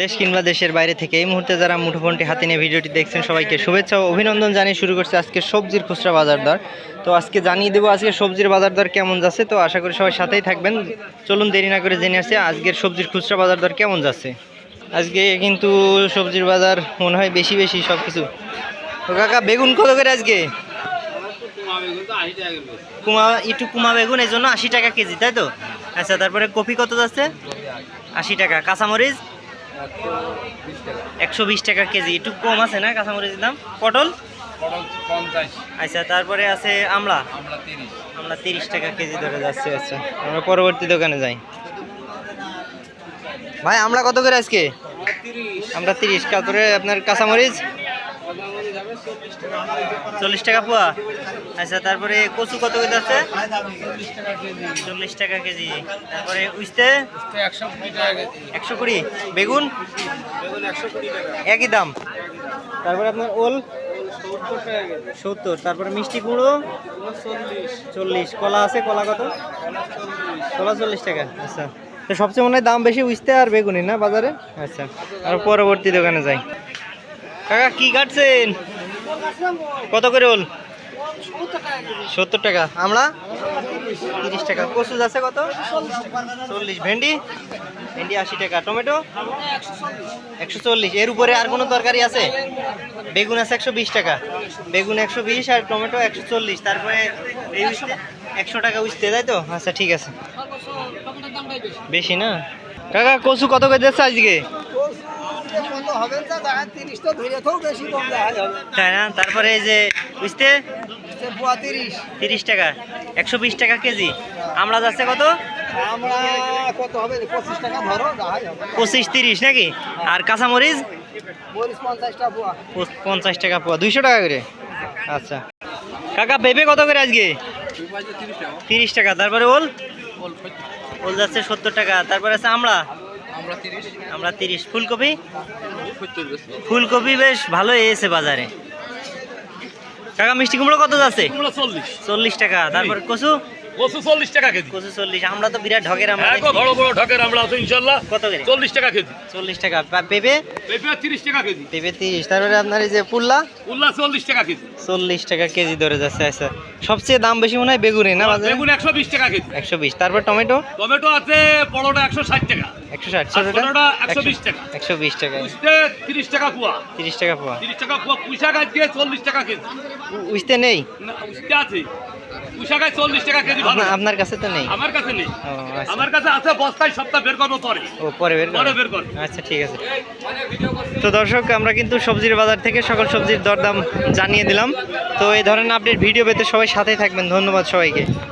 দেশ কিংবা দেশের বাইরে থেকে এই মুহূর্তে যারা মুঠোফোনটি হাতে নিয়ে ভিডিওটি দেখছেন, সবাইকে শুভেচ্ছা ও অভিনন্দন জানিয়ে শুরু করছে আজকে সবজির খুচরা বাজার দর। তো আজকে জানিয়ে দেবো আজকে সবজির বাজার দর কেমন যাচ্ছে, তো আশা করি সবাই সাথেই থাকবেন। চলুন দেরি না করে জেনে আসি আজকের সবজির খুচরা বাজার দর কেমন যাচ্ছে। আজকে কিন্তু সবজির বাজার মনে হয় বেশি বেশি সব কিছু তো কাকা, বেগুন কত করে আজকে? কুমা, একটু কুমা বেগুন, এই জন্য আশি টাকা কেজি, তাই তো? আচ্ছা তারপরে কপি কত যাচ্ছে? আশি টাকা। কাঁচামরিচ? একশো বিশ টাকা। কেজি। একটু কম আছে না কাঁচামরিচের দাম? পটল? আচ্ছা তারপরে আছে আমলা। আমরা তিরিশ। টাকা কেজি ধরে যাচ্ছে আচ্ছা। আমরা পরবর্তী দোকানে যাই। ভাই আমরা কত করে আজকে? আমরা তিরিশ। তারপরে আপনার কাঁচামরিচ? চল্লিশ টাকা পোয়া? আচ্ছা তারপরে কচু কত করে আছে চল্লিশ টাকা কেজি। তারপরে উইস্তে? একশো কুড়ি। বেগুন? একই দাম। তারপরে আপনার ওল? সত্তর। তারপরে মিষ্টি কুমড়ো? চল্লিশ। কলা আছে? কলা কত? কলা চল্লিশ টাকা। আচ্ছা। তো সবচেয়ে মনে হয় দাম বেশি উইস্তে আর বেগুনি না বাজারে? আচ্ছা। আর পরবর্তী দোকানে যাই। কাকা, কি কাটছেন? কত করে ওল? সত্তর টাকা। আমরা? তিরিশ টাকা। কচু আছে কত? চল্লিশ। ভেন্ডি? ভেন্ডি আশি টাকা। টমেটো? একশো চল্লিশ। এর উপরে আর কোনো তরকারি আছে? বেগুন আছে একশো বিশ টাকা। বেগুন একশো বিশ আর টমেটো একশো চল্লিশ। তারপরে এই একশো টাকা উঠতে তাই তো? আচ্ছা ঠিক আছে। বেশি না? কাকা, কচু কত করে দিচ্ছে আজকে? তাই না? তারপরে এই যে বুঝতে? তিরিশ টাকা। একশো বিশ টাকা কেজি। আমরা যাচ্ছে কত? পঁচিশ তিরিশ নাকি? আর কাঁচামরিচ? পঞ্চাশ টাকা পোয়া। দুইশো টাকা করে? আচ্ছা। কাকা পেঁপে কত করে আজকে? তিরিশ টাকা। তারপরে ওল? ওল যাচ্ছে সত্তর টাকা। তারপরে আছে আমড়া। আমরা আমরা তিরিশ। ফুলকপি? ফুলকপি বেশ ভালো এসে বাজারে। কাকা মিষ্টি কুমড়ো কত যাচ্ছে? চল্লিশ। টাকা। তারপর কচু? কচু চল্লিশ টাকা কেজি। কচু চল্লিশ আমরা তো বিরাট ঢকের আমরা হ্যাঁ বড় বড় ঢাকের আমরা আছি ইনশাল্লাহ। কত করে? চল্লিশ টাকা কেজি। চল্লিশ টাকা। পা- পেঁপে? পেঁপে তিরিশ টাকা কেজি। পেঁপে তিরিশ তারপরে আপনার এই যে পুল্লা? উল্লাস চল্লিশ টাকা কেজি। চল্লিশ টাকা কেজি ধরে যাচ্ছে আচ্ছা। সবচেয়ে দাম বেশি মনে হয় বেগুনি না বাজারে? বেগুন একশো বিশ টাকা কেজি। একশো বিশ তারপর টমেটো? টমেটো আছে বড়টা একশো ষাট টাকা। একশো ষাট আর ছোটটা ছোটটা 120 টাকা। একশো বিশ টাকা। উস্তে তিরিশ টাকা কুয়া। তিরিশ টাকা পোয়া তিরিশ টাকা কুয়া। পুঁইশাক আজকে চল্লিশ টাকা কেজি। উ- নেই? না উস্তে আছে। পুঁইশাক চল্লিশ টাকা কেজি আপনার- আপনার কাছে তো নেই। আমার কাছে নেই। আচ্ছা। আমার কাছে আছে বস্তায় সপ্তাহ বের করব পরে। ও পরে বের পরে বের করব। আচ্ছা ঠিক আছে। তো দর্শক আমরা কিন্তু সবজির বাজার থেকে সকল সবজির দরদাম জানিয়ে দিলাম। তো এই ধরনের আপডেট ভিডিও পেতে সবাই সাথেই থাকবেন। ধন্যবাদ সবাইকে।